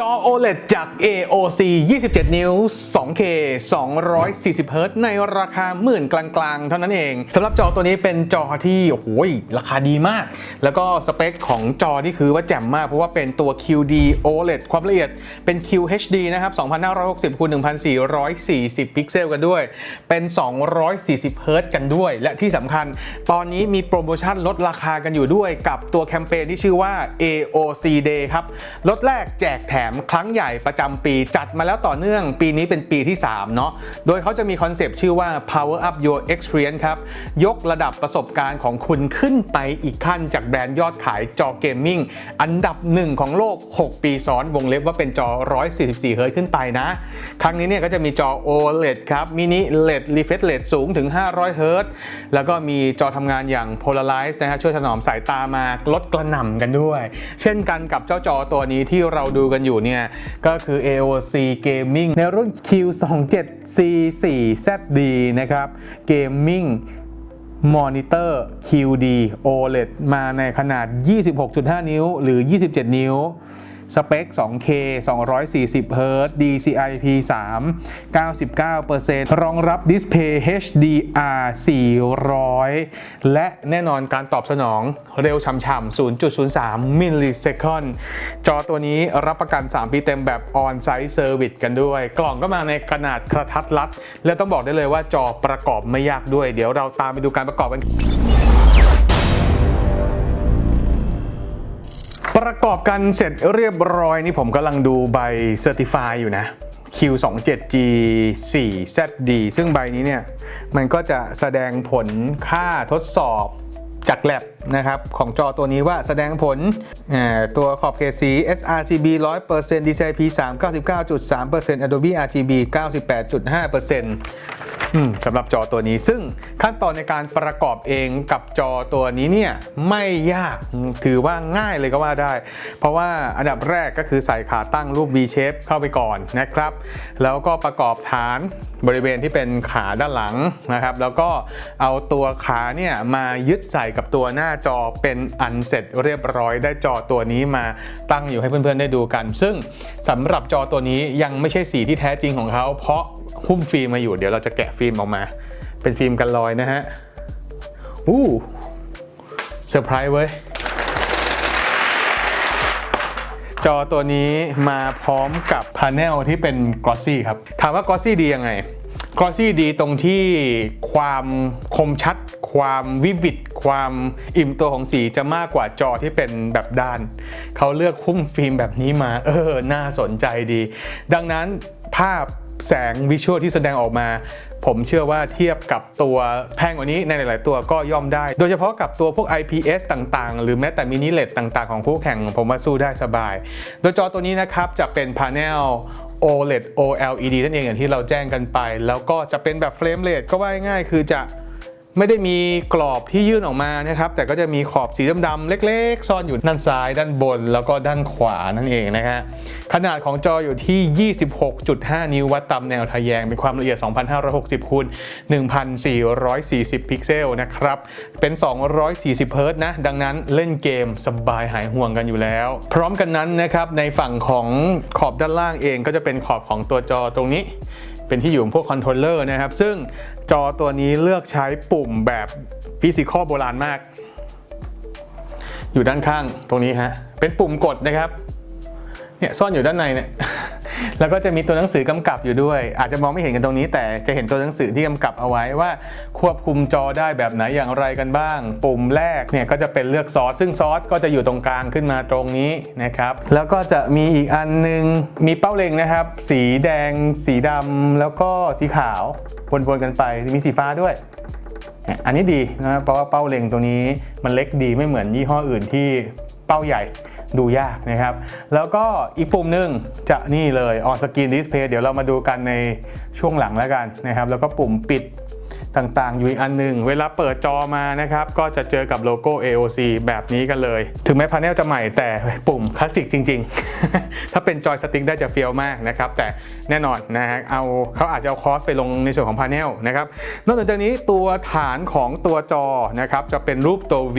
จอ OLED จาก AOC 27 นิ้ว 2K 240 Hz ในราคาหมื่นกลางๆ เท่านั้นเองสำหรับจอตัวนี้เป็นจอที่โอ้โหราคาดีมาก แล้วก็สเปคของจอที่คือว่าแจ่มมาก เพราะว่าเป็นตัว QD OLED ความละเอียดเป็น QHD นะครับ 2560คูณ1440 พิกเซลกันด้วย เป็น 240 Hz กันด้วย และที่สำคัญ ตอนนี้มีโปรโมชั่นลดราคากันอยู่ด้วยกับตัวแคมเปญที่ชื่อว่า AOC Day ครับลดแรกแจกแถมครั้งใหญ่ประจำปีจัดมาแล้วต่อเนื่อง ปีนี้เป็นปีที่ 3 เนาะโดยเขาจะมีคอนเซปต์ชื่อว่า power up your experience ครับ ยกระดับประสบการณ์ของคุณขึ้นไปอีกขั้นจากแบรนด์ยอดขายจอเกมมิ่งอันดับหนึ่งของโลก 6 ปีซ้อนวงเล็บว่าเป็นจอ 144 เฮิร์ตขึ้นไปนะ ครั้งนี้เนี่ยก็จะมีจอ OLED ครับมินิ LED refresh rate สูงถึง 500 เฮิร์ตแล้วก็มีจอทำงานอย่าง polarize นะฮะช่วยถนอมสายตามาลดกระหน่ำกันด้วย เช่นกันกับเจ้าจอตัวนี้ที่เราดูกันอยู่เนี่ยก็คือ AOC Gaming ในรุ่น Q27C4ZD นะครับ Gaming Monitor QD OLED มาในขนาด 26.5 นิ้ว หรือ 27 นิ้ว สเปค 2K 240 Hz DCI-P3 99%รองรับดิสเพย์ HDR 400 และแน่นอนการตอบสนองเร็วช่ำๆ 0.03 มิลลิเซคันจอตัวนี้รับประกัน 3 ปีเต็มแบบ On-Site Service กันด้วย กล่องก็มาในขนาดกระทัดรัด และต้องบอกได้เลยว่าจอประกอบไม่ยากด้วย เดี๋ยวเราตามไปดูการประกอบกัน ประกอบกันเสร็จเรียบร้อยนี่ผมกำลังดูใบเซอร์ติฟายอยู่นะ Q27G4ZD ซึ่งใบนี้เนี่ย มันก็จะแสดงผลค่าทดสอบจาก lab นะครับ ของจอตัวนี้ว่าแสดงผลตัวขอบเขตสี sRGB 100% DCI-P 3 99.3% Adobe RGB 98.5% สำหรับจอตัวนี้ ซึ่งขั้นตอนในการประกอบเองกับจอตัวนี้เนี่ยไม่ยากถือว่าง่ายเลยก็ว่าได้ เพราะว่าอันดับแรกก็คือใส่ขาตั้งรูป V shape เข้าไปก่อนนะครับ แล้วก็ประกอบฐานบริเวณที่เป็นขาด้านหลังนะครับ แล้วก็เอาตัวขาเนี่ยมายึดใส่กับตัวหน้าจอเป็นอันเสร็จเรียบร้อยได้จอตัวนี้มาตั้งอยู่ให้เพื่อนๆได้ดูกัน ซึ่งสำหรับจอตัวนี้ยังไม่ใช่สีที่แท้จริงของเขาเพราะ หุ้มฟิล์มมาอยู่ เดี๋ยวเราจะแกะฟิล์มออกมา เป็นฟิล์มกันรอยนะฮะอู้เซอร์ไพรส์เว้ย จอตัวนี้มาพร้อมกับพาเนลที่เป็นกรอสซี่ครับ ถามว่ากรอสซี่ดียังไงกรอสซี่ดีตรงที่ความคมชัด ความวิวิดความอิ่มตัวของสีจะมากกว่าจอที่เป็นแบบด้าน เขาเลือกหุ้มฟิล์มแบบนี้มา เออ น่าสนใจดี ดังนั้นภาพ แสงวิชวลที่แสดงออกมา ผมเชื่อว่าเทียบกับตัวแพงกว่านี้ในหลาย ๆ ตัวก็ย่อมได้ โดยเฉพาะกับตัวพวก IPS ต่าง ๆ หรือแม้แต่มินิเลดต่าง ๆ ของคู่แข่งผมว่าสู้ได้สบาย โดยจอตัวนี้นะครับจะเป็นพาเนล OLED OLED นั่นเองอย่างที่เราแจ้งกันไป แล้วก็จะเป็นแบบเฟรมเรทก็ว่าง่ายคือจะ ไม่ได้มีกรอบที่ยื่นออกมานะครับแต่ก็จะมีขอบสีดำๆเล็ก ๆ ซ่อนอยู่ด้านซ้ายด้านบน แล้วก็ด้านขวานั่นเองนะฮะขนาดของจออยู่ที่ 26.5 นิ้ววัดตามแนวทะแยงเป็นความละเอียด 2560คูณ1440 พิกเซลนะครับเป็น 240 เฮิรต์นะ ดังนั้นเล่นเกมสบายหายห่วงกันอยู่แล้ว พร้อมกันนั้นนะครับในฝั่งของขอบด้านล่างเองก็จะเป็นขอบของตัวจอตรงนี้ เป็นที่อยู่ของพวกคอนโทรลเลอร์นะครับ ซึ่งจอตัวนี้เลือกใช้ปุ่มแบบฟิสิกอลโบราณมาก อยู่ด้านข้างตรงนี้ฮะ เป็นปุ่มกดนะครับ เนี่ยซ่อนอยู่ด้านในเนี่ย แล้วก็จะมีตัวหนังสือกำกับอยู่ด้วย อาจจะมองไม่เห็นกันตรงนี้ แต่จะเห็นตัวหนังสือที่กำกับเอาไว้ว่า ควบคุมจอได้แบบไหนอย่างไรกันบ้าง ปุ่มแรกเนี่ยก็จะเป็นเลือกซอส ซึ่งซอสก็จะอยู่ตรงกลางขึ้นมาตรงนี้นะครับ แล้วก็จะมีอีกอันหนึง มีเป้าเล็งนะครับ สีแดง สีดำแล้วก็สีขาววนๆกันไป มีสีฟ้าด้วยอันนี้ดีนะเพราะว่าเป้าเล็งตัวนี้มันเล็กดีไม่เหมือนยี่ห้ออื่นที่ เป้าใหญ่ดูยากนะครับ แล้วก็อีกปุ่มหนึ่งจะนี่เลย on screen display เดี๋ยวเรามาดูกันในช่วงหลังแล้วกันนะครับ แล้วก็ปุ่มปิดต่างๆ อยู่อีกอันหนึ่งเวลาเปิดจอมานะครับ ก็จะเจอกับโลโก้ AOC แบบนี้กันเลย ถึงแม้พาเนลจะใหม่แต่ปุ่มคลาสสิกจริง ๆ ถ้าเป็นจอยสติ๊กได้จะเฟี้ยวมากนะครับ แต่แน่นอนนะฮะเอาเขาอาจจะเอาคอสไปลงในส่วนของพาเนลนะครับ นอกจากนี้ตัวฐานของตัวจอนะครับจะเป็นรูปตัว V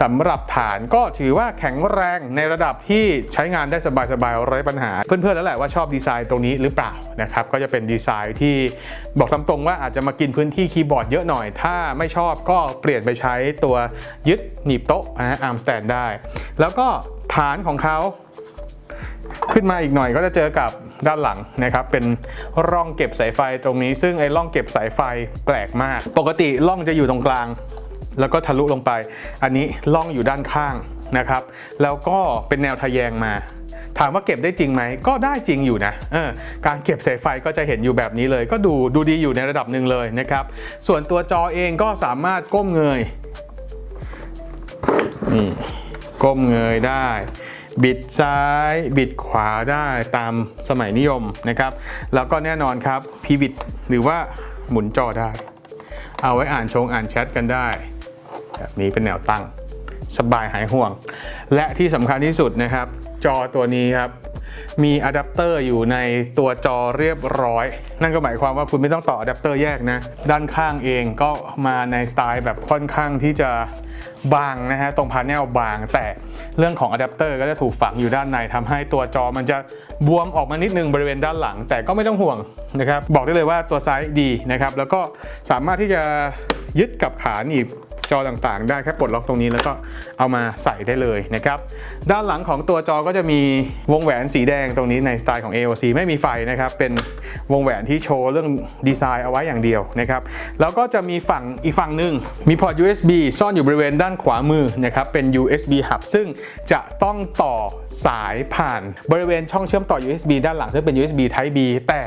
สำหรับฐานก็ถือว่าแข็งแรงในระดับที่ใช้งานได้สบายๆไร้ปัญหา เพื่อนๆแล้วแหละว่าชอบดีไซน์ตรงนี้หรือเปล่านะครับก็จะเป็นดีไซน์ที่บอกตามตรงว่าอาจจะมากินพื้นที่คีย์บอร์ดเยอะหน่อย ถ้าไม่ชอบก็เปลี่ยนไปใช้ตัวยึดหนีบโต๊ะนะอาร์มสแตนได้ แล้วก็ฐานของเขาขึ้นมาอีกหน่อยก็จะเจอกับด้านหลังนะครับเป็นร่องเก็บสายไฟตรงนี้ ซึ่งไอ้ร่องเก็บสายไฟแปลกมาก ปกติร่องจะอยู่ตรงกลาง แล้วก็ทะลุลงไป อันนี้ร่องอยู่ด้านข้างนะครับ แล้วก็เป็นแนวทะแยงมา ถามว่าเก็บได้จริงไหม ก็ได้จริงอยู่นะเออการเก็บสายไฟก็จะเห็นอยู่แบบนี้เลย ก็ดูดูดีอยู่ในระดับหนึ่งเลยนะครับ ส่วนตัวจอเองก็สามารถก้มเงยนี่ก้มเงยได้ บิดซ้าย บิดขวาได้ตามสมัยนิยมนะครับ แล้วก็แน่นอนครับพีวิดหรือว่าหมุนจอได้ เอาไว้อ่านชงอ่านแชทกันได้ แบบนี้เป็นแนวตั้ง สบายหายห่วง และที่สำคัญที่สุดนะครับ จอตัวนี้ครับมีอะแดปเตอร์อยู่ในตัวจอเรียบร้อย นั่นก็หมายความว่าคุณไม่ต้องต่ออะแดปเตอร์แยกนะ ด้านข้างเองก็มาในสไตล์แบบค่อนข้างที่จะบางนะฮะตรงพาเนลบาง แต่เรื่องของอะแดปเตอร์ก็จะถูกฝังอยู่ด้านในทำให้ตัวจอมันจะบวมออกมานิดนึงบริเวณด้านหลัง แต่ก็ไม่ต้องห่วงนะครับ บอกได้เลยว่าตัวไซส์ดีนะครับ แล้วก็สามารถที่จะยึดกับขาหนีบ จอต่างๆ ได้แค่ปลดล็อกตรงนี้แล้วก็เอามาใส่ได้เลยนะครับ ด้านหลังของตัวจอก็จะมีวงแหวนสีแดงตรงนี้ในสไตล์ของ AOC ไม่มีไฟนะครับ เป็นวงแหวนที่โชว์เรื่องดีไซน์เอาไว้อย่างเดียวนะครับ แล้วก็จะมีฝั่งอีกฝั่งหนึ่งมีพอร์ต USB ซ่อนอยู่บริเวณด้านขวามือนะครับ เป็น USB hub ซึ่งจะต้องต่อสายผ่านบริเวณช่องเชื่อมต่อ USB ด้านหลังซึ่งเป็น USB Type B แต่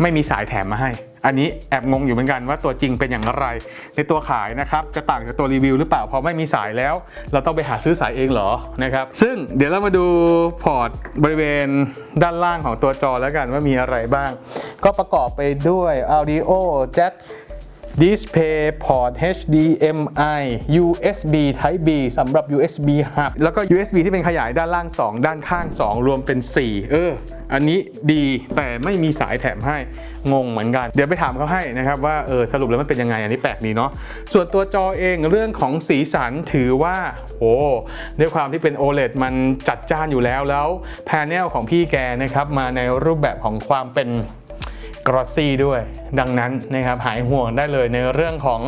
ไม่มีสายแถมมาให้ อันนี้แอบงงอยู่เหมือนกันว่าตัวจริงเป็นอย่างไร ในตัวขายนะครับจะต่างจากตัวรีวิวหรือเปล่าพอไม่มีสายแล้ว เราต้องไปหาซื้อสายเองเหรอนะครับซึ่งเดี๋ยวเรามาดูพอร์ตบริเวณด้านล่างของตัวจอแล้วกันว่ามีอะไรบ้าง ก็ประกอบไปด้วย Audio Jack Display Port HDMI USB Type B สำหรับ USB Hub แล้วก็ USB ที่เป็นขยายด้านล่าง 2 ด้านข้าง 2 รวมเป็น 4 เออ อันนี้ดีแต่ไม่มีสายแถมให้ งงเหมือนกัน เดี๋ยวไปถามเขาให้นะครับว่าเออสรุปแล้วมันเป็นยังไง อันนี้แปลกดีเนาะ ส่วนตัวจอเองเรื่องของสีสันถือว่า โอ้ด้วยความที่เป็น OLED มันจัดจ้านอยู่แล้วแล้วแพนเนลของพี่แกนะครับมาในรูปแบบของความเป็น กรอซี่ด้วย ดังนั้นนะครับหายห่วงได้เลยในเรื่องของ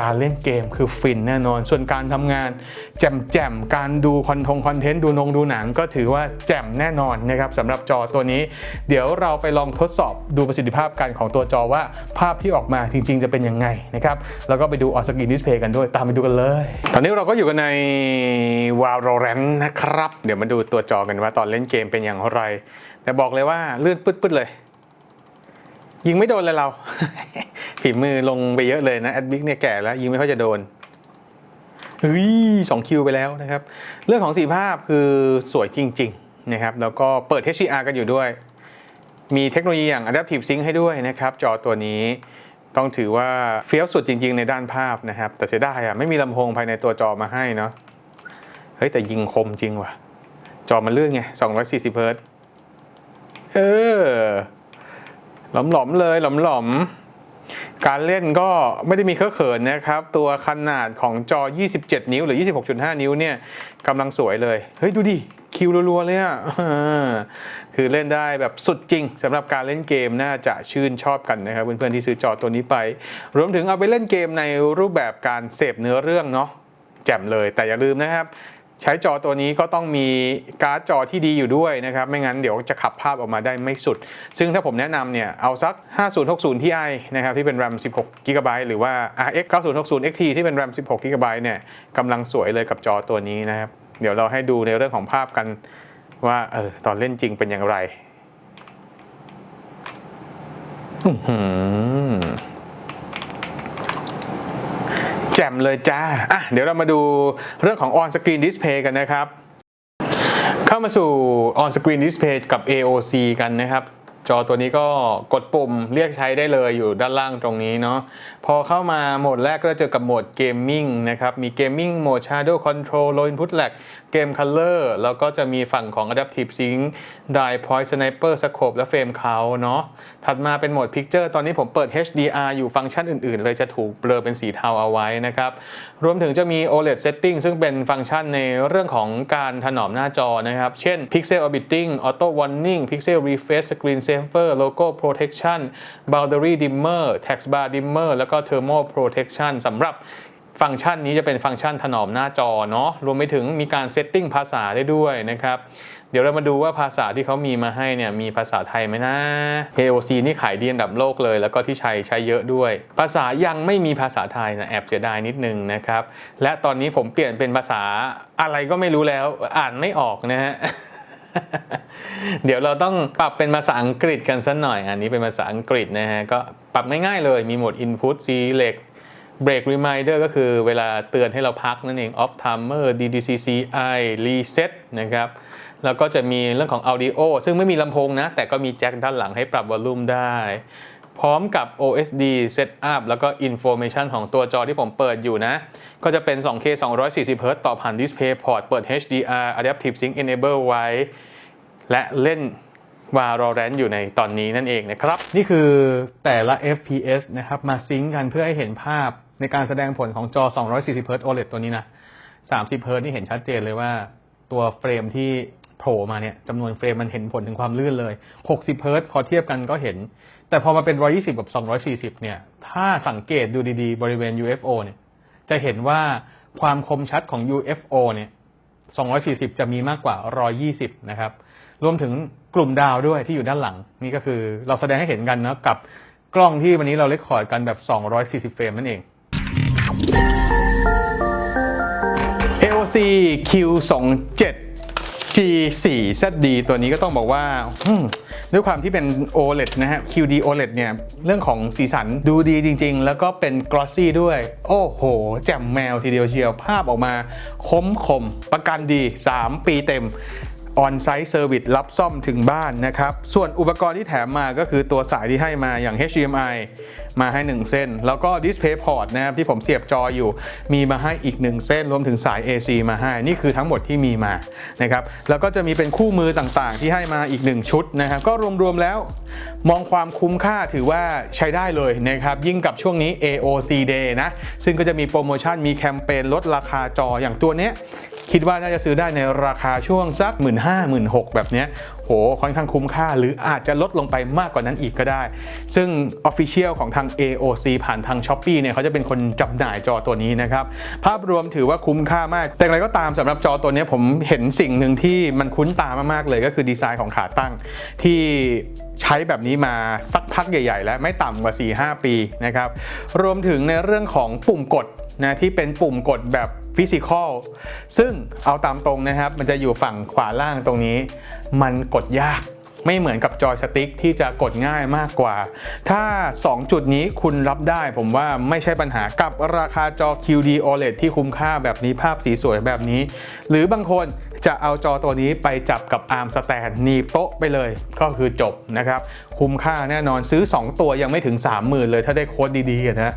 การเล่นเกมคือฟินแน่นอน ส่วนการทำงานแจ่มแจ่มๆการดูคอนทงคอนเทนต์ดูนงดูหนังก็ถือว่าแจ่มแน่นอนนะครับสำหรับจอตัวนี้ เดี๋ยวเราไปลองทดสอบดูประสิทธิภาพกันของตัวจอว่าภาพที่ออกมาจริง ๆ จะเป็นยังไงนะครับแล้วก็ไปดูออสกินดิสเพย์กันด้วยตามไปดูกันเลย ตอนนี้เราก็อยู่กันใน Valorant นะครับ เดี๋ยวมาดูตัวจอกันว่าตอนเล่นเกมเป็นอย่างไร แต่บอกเลยว่าเลื่อนปึ๊ดๆเลย ยิงไม่โดนเลยเรา ฝีมือลงไปเยอะเลยนะแอดบิ๊กเนี่ยแก่แล้วยิงไม่ค่อยจะโดนเฮ้ยสองคิวไปแล้วนะครับ เรื่องของสีภาพคือสวยจริง ๆ นะครับ แล้วก็เปิด HDR กันอยู่ด้วย มีเทคโนโลยีอย่าง Adaptive Sync ให้ด้วยนะครับ จอตัวนี้ต้องถือว่าเฟี้ยวสุดจริง ๆ ในด้านภาพนะครับ แต่เสียดายอะไม่มีลำโพงภายในตัวจอมาให้เนาะเฮ้ยแต่ยิงคมจริงว่ะ จอมันเลื่อนไง240เฮิร์ตเออ หลอมๆเลยหลอมๆ การเล่นก็ไม่ได้มีเคอะเขินนะครับ ตัวขนาดของจอ 27 นิ้วหรือ 26.5 นิ้วเนี่ยกำลังสวยเลย เฮ้ย ดูดิ คิวรัวๆเลยอะคือเล่นได้แบบสุดจริงสำหรับการเล่นเกมน่าจะชื่นชอบกันนะครับ เพื่อนๆที่ซื้อจอตัวนี้ไป รวมถึงเอาไปเล่นเกมในรูปแบบการเสพเนื้อเรื่องเนาะแจ่มเลยแต่อย่าลืมนะครับ ใช้จอตัวนี้ก็ต้องมีการ์ดจอที่ดีอยู่ด้วยนะครับ ไม่งั้นเดี๋ยวจะขับภาพออกมาได้ไม่สุด ซึ่งถ้าผมแนะนำเนี่ย เอาสัก 5060 Ti นะครับที่เป็น RAM 16 GB หรือว่า RX 9060 XT ที่เป็น RAM 16 GB เนี่ยกำลังสวยเลยกับจอตัวนี้นะครับ เดี๋ยวเราให้ดูในเรื่องของภาพกันว่าเออตอนเล่นจริงเป็นอย่างไร อื้อหือ แจ่มเลยจ้าอะเดี๋ยวเรามาดูเรื่องของ on screen display กันนะครับ เข้ามาสู่ on screen display กับ AOC กันนะครับจอตัวนี้ก็กดปุ่มเรียกใช้ได้เลยอยู่ด้านล่างตรงนี้เนาะพอเข้ามาโหมดแรกก็จะเจอกับโหมดเกมมิ่งนะครับ มีเกมมิ่งโหมด Shadow Control Low Input Lag Game Color แล้วก็จะมีฝั่งของ Adaptive Sync Die Point Sniper Scope และ Frame Count เนาะถัดมาเป็นโหมด Picture ตอนนี้ผมเปิด HDR อยู่ฟังก์ชันอื่นๆ เลยจะถูกเบลอเป็นสีเทาเอาไว้นะครับ รวมถึงจะมี OLED Setting ซึ่งเป็นฟังก์ชันในเรื่องของการถนอมหน้าจอนะครับ เช่น Pixel Orbiting Auto Warning Pixel Refresh Screen Saver Logo Protection Boundary Dimmer Text Bar Dimmer แล้วก็ Thermal Protection สำหรับ ฟังก์ชันนี้จะเป็นฟังก์ชันถนอมหน้าจอเนาะรวมไปถึงมีการเซตติ้งภาษาได้ด้วยนะครับ เดี๋ยวเรามาดูว่าภาษาที่เขามีมาให้เนี่ยมีภาษาไทยไหมนะ AOC นี่ขายดีอันดับโลกเลย แล้วก็ที่ใช้ใช้เยอะด้วย ภาษายังไม่มีภาษาไทยนะแอบเสียดายนิดนึงนะครับ และตอนนี้ผมเปลี่ยนเป็นภาษาอะไรก็ไม่รู้แล้วอ่านไม่ออกนะฮะเดี๋ยวเราต้องปรับเป็นภาษาอังกฤษกันสักหน่อย อันนี้เป็นภาษาอังกฤษนะฮะก็ปรับง่ายๆเลยมีโหมด Input Select Break Reminder ก็คือเวลาเตือนให้เราพักนั่นเอง Off Timer DDCCI Reset นะครับ แล้วก็จะมีเรื่องของ Audio ซึ่งไม่มีลำโพงนะ แต่ก็มีแจ็คด้านหลังให้ปรับวอลลุ่มได้ พร้อมกับ OSD Setup แล้วก็ Information ของตัวจอที่ผมเปิดอยู่นะ ก็จะเป็น 2K 240 Hz ต่อผ่าน DisplayPort เปิด HDR Adaptive Sync Enable ไว้ และเล่น Valorant อยู่ในตอนนี้นั่นเองนะครับ นี่คือแต่ละ FPS นะครับ มาซิงก์กันเพื่อให้เห็นภาพในการแสดงผลของจอ 240 Hz OLED ตัวนี้นะ 30 Hz นี่เห็นชัดเจนเลยว่าตัวเฟรมที่โผล่มาเนี่ยจำนวนเฟรมมันเห็นผลถึงความลื่นเลย 60 Hz พอเทียบกันก็เห็น แต่พอมาเป็น 120 กับ 240 เนี่ย ถ้าสังเกตดูดีๆ บริเวณ UFO เนี่ย จะเห็นว่าความคมชัดของ UFO เนี่ย 240 จะมีมากกว่า 120 นะครับ รวมถึงกลุ่มดาวด้วยที่อยู่ด้านหลัง นี่ก็คือเราแสดงให้เห็นกันนะกับกล้องที่วันนี้เราเลคคอร์ดกันแบบ 240 เฟรมนั่นเอง AOC Q27 G4 ZD ตัวนี้ก็ต้องบอกว่าด้วยความที่เป็น OLED นะฮะ QD OLED เนี่ย เรื่องของสีสันดูดีจริง ๆ แล้วก็เป็น glossy ด้วย โอ้โห แจ่มแมวทีเดียวเชียว ภาพออกมาคมคมประกันดี 3 ปีเต็ม ออนไซต์เซอร์วิสรับซ่อมถึงบ้านนะครับ ส่วนอุปกรณ์ที่แถมมาก็คือตัวสายที่ให้มาอย่าง HDMI มาให้ 1 เส้น แล้วก็ DisplayPort นะครับที่ผมเสียบจออยู่ มีมาให้อีก 1 เส้น รวมถึงสาย AC มาให้ นี่คือทั้งหมดที่มีมานะครับแล้วก็จะมีเป็นคู่มือต่างๆ ที่ให้มาอีก 1 ชุดนะครับ ก็รวมๆแล้ว มองความคุ้มค่าถือว่าใช้ได้เลยนะครับ ยิ่งกับช่วงนี้ AOC Day นะ ซึ่งก็จะมีโปรโมชั่นมีแคมเปญลดราคาจออย่างตัวเนี้ย คิดว่าน่าจะซื้อได้ในราคาช่วงสัก 1 5 0 0 0 1 6 0แบบนี้โหค่อนข้างคุ้มค่า หรืออาจจะลดลงไปมากกว่านั้นอีกก็ได้ ซึ่ง Official ของทาง AOC ผ่านทาง s h อ p e e เนี่ยเขาจะเป็นคนจำหน่ายจอตัวนี้นะครับ ภาพรวมถือว่าคุ้มค่ามาก แต่อย่างไรก็ตามสำหรับจอตัวนี้ผมเห็นสิ่งหนึ่งที่มันคุ้นตามากๆเลยก็คือดีไซน์ของขาตั้งที่ใช้แบบนี้มาสักพักใหญ่ ๆ แล้วไม่ต่ำกว่า 4-5 ปีนะครับ รวมถึงในเรื่องของปุ่มกด นะที่เป็นปุ่มกดแบบฟิสิกอลซึ่งเอาตามตรงนะครับ มันจะอยู่ฝั่งขวาล่างตรงนี้ มันกดยากไม่เหมือนกับจอยสติ๊กที่จะกดง่ายมากกว่า ถ้า 2 จุดนี้คุณรับได้ผมว่าไม่ใช่ปัญหากับราคาจอ QD OLED ที่คุ้มค่าแบบนี้ภาพสีสวยแบบนี้ หรือบางคนจะเอาจอตัวนี้ไปจับกับอาร์มสแตนหนีบโต๊ะไปเลย ก็คือจบนะครับ คุ้มค่าแน่นอนซื้อ 2 ตัวยังไม่ถึง 30,000 เลยถ้าได้โค้ดดีๆนะ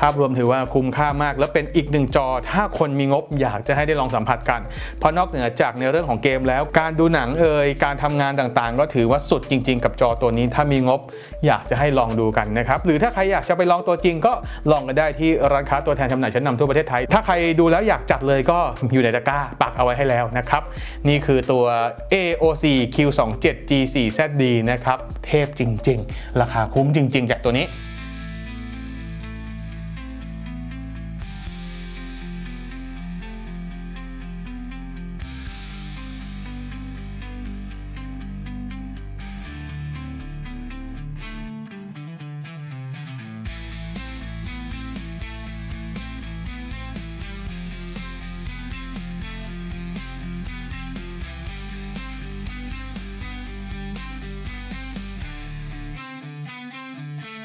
ภาพรวมถือว่าคุ้มค่ามาก แล้วเป็นอีกหนึ่งจอ ถ้าคนมีงบอยากจะให้ได้ลองสัมผัสกัน เพราะนอกเหนือจากในเรื่องของเกมแล้ว การดูหนังเอ่ยการทำงานต่างๆ ก็ถือว่าสุดจริง ๆ กับจอตัวนี้ถ้ามีงบอยากจะให้ลองดูกันนะครับหรือถ้าใครอยากจะไปลองตัวจริงก็ลองกันได้ที่ร้านค้าตัวแทนจำหน่ายชั้นนำทั่วประเทศไทย ถ้าใครดูแล้วอยากจัดเลยก็อยู่ในตะกร้าปักเอาไว้ให้แล้วนะครับนี่คือตัว AOC Q27 G4ZD นะครับเทพจริง ๆ ราคาคุ้มจริง ๆ จากตัวนี้